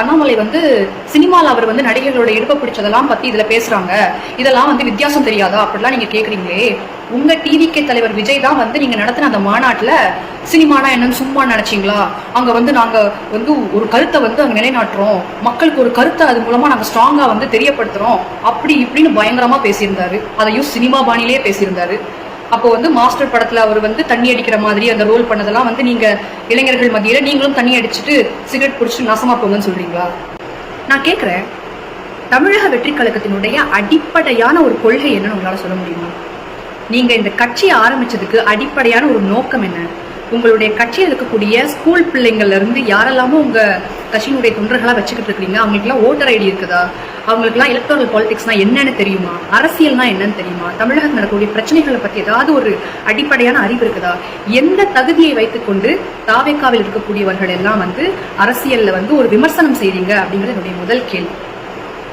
அண்ணாமலை வந்து சினிமாவில் அவர் வந்து நடிகர்களோட இடுப்ப பிடிச்சதெல்லாம் பத்தி இதுல பேசுறாங்க. இதெல்லாம் வந்து வித்தியாசம் தெரியாதா? அப்படிலாம் நீங்க கேக்குறீங்களே. உங்க டிவிகே தலைவர் விஜய் தான் வந்து நீங்க நடத்தின அந்த மாநாட்டுல சினிமானா என்னன்னு சும்மா நினைச்சீங்களா? அங்க வந்து நாங்க வந்து ஒரு கருத்தை வந்து அங்க நிலைநாட்டுறோம். மக்களுக்கு ஒரு கருத்தை அது மூலமா நாங்க ஸ்ட்ராங்கா வந்து தெரியப்படுத்துறோம். அப்படி இப்படின்னு பயங்கரமா பேசியிருந்தாரு. அதையும் சினிமா பாணியிலேயே பேசியிருந்தாரு. அப்போ வந்து மாஸ்டர் படத்துல அவர் வந்து தண்ணி அடிக்கிற மாதிரி அந்த ரோல் பண்ணதெல்லாம் வந்து நீங்க இளைஞர்கள் மத்தியில நீங்களும் தண்ணி அடிச்சுட்டு சிகரெட் குடிச்சிட்டு நாசமா போங்கன்னு சொல்றீங்களா? நான் கேக்குறேன். தமிழக வெற்றி கழகத்தினுடைய அடிப்படையான ஒரு கொள்கை என்னன்னு உங்களால சொல்ல முடியுமா? நீங்க இந்த கட்சியை ஆரம்பிச்சதுக்கு அடிப்படையான ஒரு நோக்கம் என்ன? உங்களுடைய கட்சியில் இருக்கக்கூடிய ஸ்கூல் பிள்ளைங்கள்ல இருந்து யாரெல்லாமோ உங்கள் கட்சியினுடைய தொண்டர்களாக வச்சுக்கிட்டு இருக்கீங்க அவங்களுக்குலாம் ஓட்டர் ஐடி இருக்குதா? அவங்களுக்குலாம் எலக்ட்ரல் பாலிடிக்ஸ்னா என்னன்னு தெரியுமா? அரசியல்னா என்னன்னு தெரியுமா? தமிழகத்தில் நடக்கக்கூடிய பிரச்சனைகளை பற்றி ஏதாவது ஒரு அடிப்படையான அறிவு இருக்குதா? எந்த தகுதியை வைத்துக்கொண்டு தாவேக்காவில் இருக்கக்கூடியவர்கள் எல்லாம் வந்து அரசியலில் வந்து ஒரு விமர்சனம் செய்றீங்க அப்படிங்கிறது என்னுடைய முதல் கேள்வி.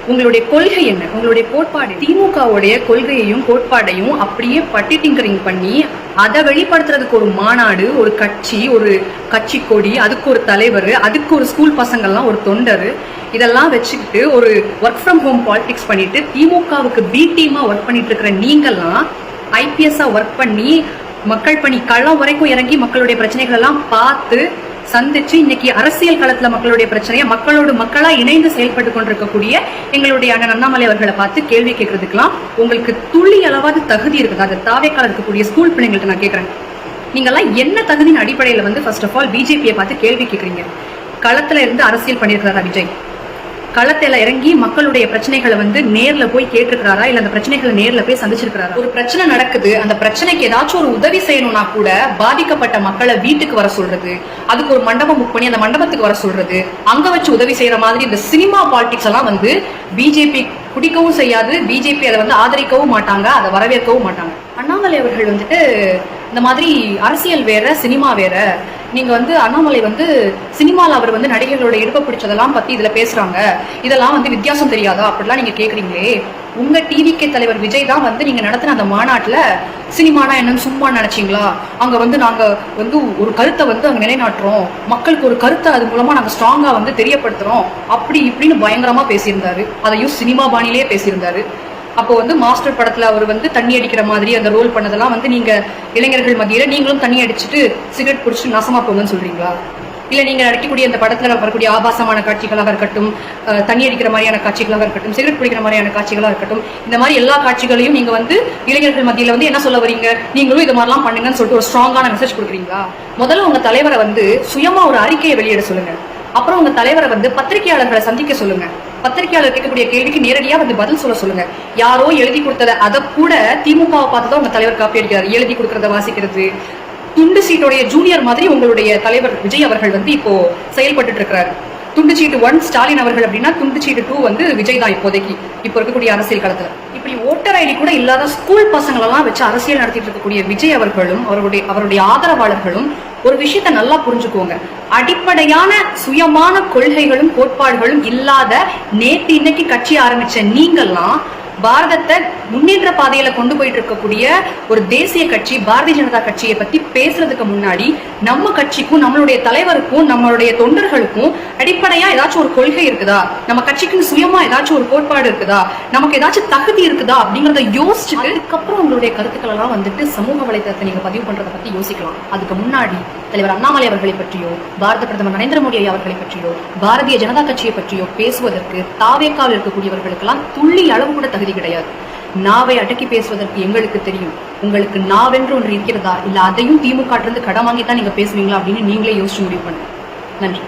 உங்களுடைய கொள்கை என்ன? உங்களுடைய கோட்பாடு திமுகவுடைய கொள்கையையும் கோட்பாடையும் அப்படியே பட்டி டிங்கரிங் பண்ணி அதை வெளிப்படுத்துறதுக்கு ஒரு மாநாடு ஒரு கட்சி ஒரு கட்சி கொடி அதுக்கு ஒரு தலைவர் அதுக்கு ஒரு ஸ்கூல் பசங்கள்லாம் ஒரு தொண்டர் இதெல்லாம் வச்சுக்கிட்டு ஒரு ஒர்க் ஃப்ரம் ஹோம் பாலிடிக்ஸ் பண்ணிட்டு திமுகவுக்கு பி டீமா ஒர்க் பண்ணிட்டு இருக்கிற நீங்கள்லாம் ஐபிஎஸ்ஸா ஒர்க் பண்ணி மக்கள் பணி களம் வரைக்கும் இறங்கி மக்களுடைய பிரச்சனைகள் எல்லாம் பார்த்து சந்திச்சு இன்னைக்கு அரசியல் களத்துல மக்களுடைய பிரச்சனையை மக்களோடு மக்களா இணைந்து செயல்பட்டு கொண்டிருக்கக்கூடிய எங்களுடைய அண்ணன் அண்ணாமலை அவர்களை பார்த்து கேள்வி கேட்கறதுக்கெல்லாம் உங்களுக்கு துளி அளவாவது தகுதி இருக்குது. அது தாவேக்கால இருக்கக்கூடிய ஸ்கூல் பிள்ளைங்கள்ட்ட நான் கேட்கறேன் நீங்கெல்லாம் என்ன தகுதியின் அடிப்படையில வந்து ஃபர்ஸ்ட் ஆஃப் ஆல் பிஜேபியை பார்த்து கேள்வி கேட்கறீங்க களத்துல இருந்து அரசியல் பண்ணியிருக்கிறாரா விஜய்? களத்தில் இறங்கி மக்களுடைய பிரச்சனைகளை வந்து நேர்ல போய் கேட்டிருக்கிறாரா? இல்ல அந்த பிரச்சனைகளை நேர்ல போய் சந்திச்சிருக்கிறாரா? ஒரு பிரச்சனை நடக்குது. அந்த பிரச்சனைக்கு ஏதாச்சும் ஒரு உதவி செய்யணும்னா கூட பாதிக்கப்பட்ட மக்களை வீட்டுக்கு வர சொல்றது அதுக்கு ஒரு மண்டபம் புக் பண்ணி அந்த மண்டபத்துக்கு வர சொல்றது அங்க வச்சு உதவி செய்யற மாதிரி இந்த சினிமா பாலிடிக்ஸ் எல்லாம் வந்து பிஜேபி குடிக்கவும் செய்யாது. பிஜேபி அதை வந்து ஆதரிக்கவும் மாட்டாங்க அதை வரவேற்கவும் மாட்டாங்க. அண்ணாமலை அவர்கள் வந்துட்டு இந்த மாதிரி அரசியல் வேற சினிமா வேற. நீங்க வந்து அண்ணாமலை வந்து சினிமாவில் அவர் வந்து நடிகர்களோட இடுப்ப பிடிச்சதெல்லாம் பத்தி இதுல பேசுறாங்க. இதெல்லாம் வந்து வித்தியாசம் தெரியாதா? அப்படிலாம் நீங்க கேக்குறீங்களே. உங்க டிவிகே தலைவர் விஜய் தான் வந்து நீங்க நடத்தின அந்த மாநாட்டில் சினிமானா என்னன்னு சும்மா நினைச்சீங்களா? அங்க வந்து நாங்க வந்து ஒரு கருத்தை வந்து அங்க நிலைநாட்டுறோம். மக்களுக்கு ஒரு கருத்தை அது மூலமா நாங்க ஸ்ட்ராங்கா வந்து தெரியப்படுத்துறோம். அப்படி இப்படின்னு பயங்கரமா பேசியிருந்தாரு. அதையும் சினிமா பாணியிலே பேசியிருந்தாரு. அப்போ வந்து மாஸ்டர் படத்துல அவர் வந்து தண்ணி அடிக்கிற மாதிரி அந்த ரோல் பண்ணதெல்லாம் வந்து நீங்க இளைஞர்கள் மத்தியில நீங்களும் தண்ணி அடிச்சுட்டு சிகரெட் பிடிச்சிட்டு நாசமா போங்கன்னு சொல்றீங்களா? இல்ல நீங்க நடிக்கக்கூடிய அந்த படத்துல வரக்கூடிய ஆபாசமான காட்சிகளாக இருக்கட்டும் தண்ணி அடிக்கிற மாதிரியான காட்சிகளாக இருக்கட்டும் சிகரெட் பிடிக்கிற மாதிரியான காட்சிகளாக இருக்கட்டும் இந்த மாதிரி எல்லா காட்சிகளையும் நீங்க வந்து இளைஞர்கள் மத்தியில வந்து என்ன சொல்ல வரீங்க? நீங்களும் இது மாதிரிலாம் பண்ணுங்கன்னு சொல்லிட்டு ஒரு ஸ்ட்ராங்கான மெசேஜ் கொடுக்குறீங்களா? முதல்ல உங்க தலைவரை வந்து சுயமா ஒரு அறிக்கையை வெளியிட சொல்லுங்க. அப்புறம் உங்க தலைவரை வந்து பத்திரிகையாளர்களை சந்திக்க சொல்லுங்க. பத்திரிகையாளர் கேட்கக்கூடிய கேள்விக்கு நேரடியா வந்து பதில் சொல்ல சொல்லுங்க. யாரோ எழுதி கொடுத்தத அதை கூட திமுகவை பார்த்து தான் உங்க தலைவர் காப்பி அடிக்கிறார். எழுதி கொடுக்கறத வாசிக்கிறது. துண்டு சீட்டுடைய ஜூனியர் மாதிரி உங்களுடைய தலைவர் விஜய் அவர்கள் வந்து இப்போ செயல்பட்டு இருக்கிறாரு. துண்டு சீட்டு ஒன் ஸ்டாலின் அவர்கள் அப்படின்னா துண்டு சீட்டு டூ வந்து விஜய் தான் இப்போதைக்கு. இப்போ இருக்கக்கூடிய அரசியல் களத்துல. இப்படி ஓட்டர் ஐடி கூட இல்லாத ஸ்கூல் பசங்களெல்லாம் வச்சு அரசியல் நடத்திட்டு இருக்கக்கூடிய விஜய் அவர்களும் அவருடைய அவருடைய ஆதரவாளர்களும் ஒரு விஷயத்த நல்லா புரிஞ்சுக்கோங்க. அடிப்படையான சுயமான கொள்கைகளும் கோட்பாடுகளும் இல்லாத நேத்து இன்னைக்கு கட்சி ஆரம்பிச்ச நீங்கள்லாம் பாரதத்தை முன்னேற்ற பாதையில கொண்டு போயிட்டு இருக்கக்கூடிய ஒரு தேசிய கட்சி பாரதிய ஜனதா கட்சியை பத்தி பேசுறதுக்கு முன்னாடி நம்ம கட்சிக்கும் நம்மளுடைய தலைவருக்கும் நம்மளுடைய தொண்டர்களுக்கும் அடிப்படையா ஏதாச்சும் ஒரு கொள்கை இருக்குதா? நம்ம கட்சிக்குன்னு சுயமா ஏதாச்சும் ஒரு கோட்பாடு இருக்குதா? நமக்கு ஏதாச்சும் தகுதி இருக்குதா? அப்படிங்கறத யோசிச்சுட்டு அதுக்கப்புறம் உங்களுடைய கருத்துக்கள் எல்லாம் வந்துட்டு சமூக வலைதளத்தை நீங்க பதிவு பண்றதை பத்தி யோசிக்கலாம். அதுக்கு முன்னாடி தலைவர் அண்ணாமலை அவர்களை பற்றியோ பாரத பிரதமர் நரேந்திர மோடி அவர்களை பற்றியோ பாரதிய ஜனதா கட்சியை பற்றியோ பேசுவதற்கு தாவேக்காவில் இருக்கக்கூடியவர்களுக்கெல்லாம் துள்ளி அளவு கூட தகுதி கிடையாது. நாவை அடக்கி பேசுவதற்கு எங்களுக்கு தெரியும். உங்களுக்கு நாவென்று ஒன்று இருக்கிறதா? இல்ல அதையும் திமுக இருந்து கடன் வாங்கி தான் நீங்க பேசுவீங்களா அப்படின்னு நீங்களே யோசிச்சு முடிவு பண்ணுங்க நன்றி.